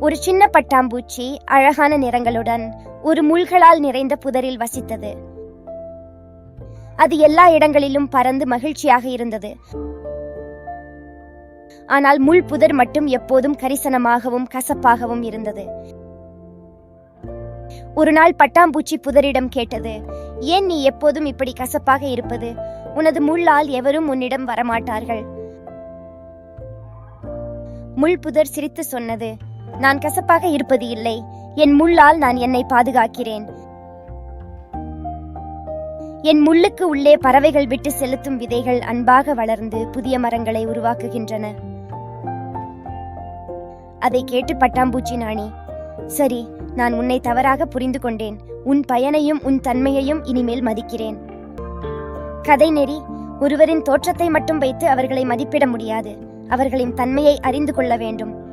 ஒரு சின்ன பட்டாம்பூச்சி அழகான நிறங்களுடன் ஒரு முள்களால் நிறைந்த புதரில் வசித்தது. அது எல்லா இடங்களிலும் பறந்து மகிழ்ச்சியாக இருந்தது. ஆனால் முள் புதர் மட்டும் எப்போதும் கரிசனமாகவும் கசப்பாகவும் இருந்தது. ஒரு நாள் பட்டாம்பூச்சி புதரிடம் கேட்டது ஏன் நீ எப்போதும் இப்படி கசப்பாக இருப்பது? உனது முள்ளால் எவரும் உன்னிடம் வரமாட்டார்கள். முள் புதர் சிரித்து சொன்னது நான் கசப்பாக இருப்பது இல்லை. என் முள்ளால் நான் என்னை பாதுகாக்கிறேன். என் முள்ளுக்கு உள்ளே பறவைகள் விட்டு செலுத்தும் விதைகள் அன்பாக வளர்ந்து புதிய மரங்களை உருவாக்குகின்றன. அதை கேட்டு பட்டாம்பூச்சி நாணி சரி நான் உன்னை தவறாக புரிந்து கொண்டேன். உன் பயனையும் உன் தன்மையையும் இனிமேல் மதிக்கிறேன். கதை நெறி ஒருவரின் தோற்றத்தை மட்டும் வைத்து அவர்களை மதிப்பிட முடியாது. அவர்களின் தன்மையை அறிந்து கொள்ள வேண்டும்.